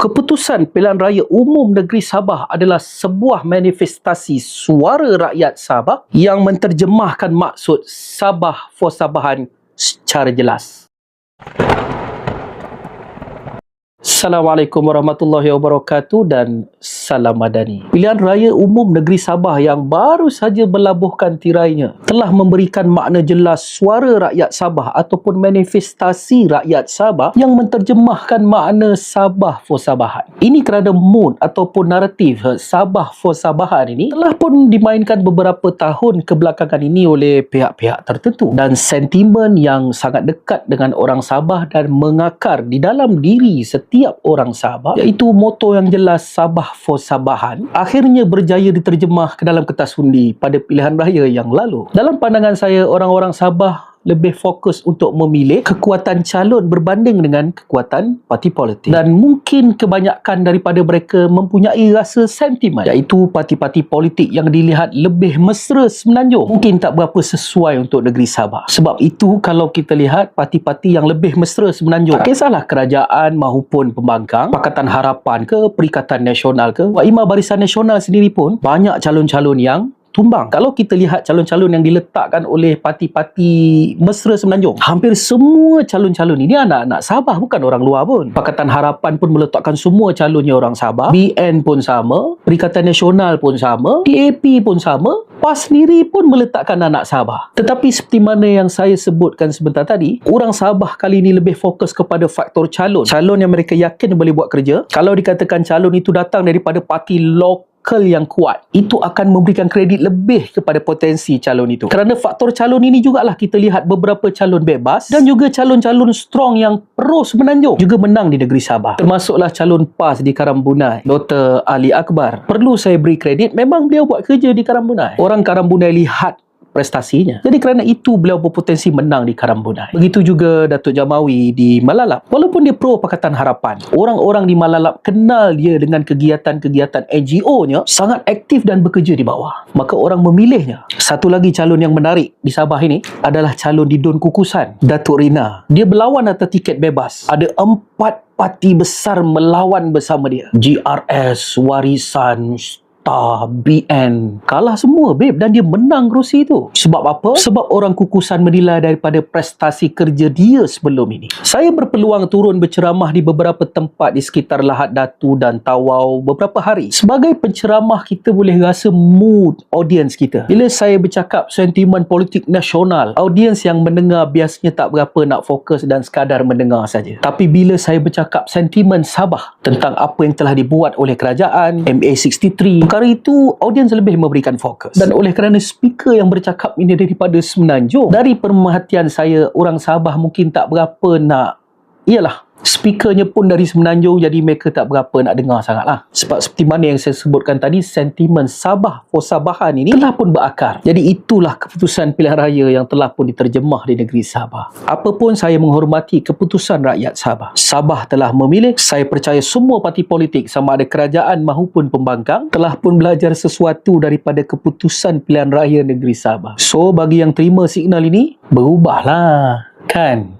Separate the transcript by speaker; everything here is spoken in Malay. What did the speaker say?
Speaker 1: Keputusan pilihan raya umum negeri Sabah adalah sebuah manifestasi suara rakyat Sabah yang menterjemahkan maksud Sabah for Sabahan secara jelas. Assalamualaikum warahmatullahi wabarakatuh dan salam madani. Pilihan raya umum negeri Sabah yang baru saja berlabuhkan tirainya telah memberikan makna jelas suara rakyat Sabah ataupun manifestasi rakyat Sabah yang menterjemahkan makna Sabah for Sabahan. Ini kerana mood ataupun naratif Sabah for Sabahan ini telah pun dimainkan beberapa tahun kebelakangan ini oleh pihak-pihak tertentu dan sentimen yang sangat dekat dengan orang Sabah dan mengakar di dalam diri setiap orang Sabah iaitu moto yang jelas Sabah for Sabahan akhirnya berjaya diterjemah ke dalam kertas undi pada pilihan raya yang lalu. Dalam pandangan saya orang-orang Sabah lebih fokus untuk memilih kekuatan calon berbanding dengan kekuatan parti politik. Dan mungkin kebanyakan daripada mereka mempunyai rasa sentimen iaitu parti-parti politik yang dilihat lebih mesra semenanjung mungkin tak berapa sesuai untuk negeri Sabah. Sebab itu kalau kita lihat parti-parti yang lebih mesra semenanjung tak kisahlah kerajaan maupun pembangkang, Pakatan Harapan ke Perikatan Nasional ke Wak Imam Barisan Nasional sendiri pun banyak calon-calon yang tumbang. Kalau kita lihat calon-calon yang diletakkan oleh parti-parti mesra semenanjung, hampir semua calon-calon ini anak-anak Sabah bukan orang luar pun. Pakatan Harapan pun meletakkan semua calonnya orang Sabah. BN pun sama, Perikatan Nasional pun sama, DAP pun sama, PAS sendiri pun meletakkan anak Sabah. Tetapi seperti mana yang saya sebutkan sebentar tadi, orang Sabah kali ini lebih fokus kepada faktor calon. Calon yang mereka yakin boleh buat kerja. Kalau dikatakan calon itu datang daripada parti lokal lokal yang kuat itu akan memberikan kredit lebih kepada potensi calon itu. Kerana faktor calon ini jugalah kita lihat beberapa calon bebas dan juga calon-calon strong yang pro semenanjung juga menang di negeri Sabah. Termasuklah calon PAS di Karambunai Dr. Ali Akbar. Perlu saya beri kredit memang beliau buat kerja di Karambunai. Orang Karambunai lihat prestasinya. Jadi kerana itu beliau berpotensi menang di Karambunai. Begitu juga Datuk Jamawi di Malalap. Walaupun dia pro Pakatan Harapan, orang-orang di Malalap kenal dia dengan kegiatan-kegiatan NGO-nya sangat aktif dan bekerja di bawah. Maka orang memilihnya. Satu lagi calon yang menarik di Sabah ini adalah calon di Don Kukusan, Datuk Rina. Dia berlawan atas tiket bebas. Ada empat parti besar melawan bersama dia. GRS, Warisan, Star, BN kalah semua babe. Dan dia menang kerusi itu sebab apa? sebab orang kukusan menilai daripada prestasi kerja dia sebelum ini. Saya berpeluang turun berceramah di beberapa tempat di sekitar Lahad Datu dan Tawau beberapa hari. Sebagai penceramah kita boleh rasa mood audience kita. Bila saya bercakap sentimen politik nasional audience yang mendengar biasanya tak berapa nak fokus dan sekadar mendengar saja. Tapi bila saya bercakap sentimen Sabah tentang apa yang telah dibuat oleh kerajaan MA63 perkara itu audiens lebih memberikan fokus. Dan oleh kerana speaker yang bercakap ini daripada Semenanjung dari pemerhatian saya orang Sabah mungkin tak berapa nak ialah speakernya pun dari Semenanjung jadi mereka tak berapa nak dengar sangat lah sebab seperti mana yang saya sebutkan tadi sentimen Sabah for Sabahan ini telah pun berakar. Jadi itulah keputusan pilihan raya yang telah pun diterjemah di negeri Sabah. Apapun saya menghormati keputusan rakyat Sabah Sabah telah memilih saya percaya semua parti politik sama ada kerajaan maupun pembangkang telah pun belajar sesuatu daripada keputusan pilihan raya negeri Sabah. So bagi yang terima signal ini berubahlah. Kan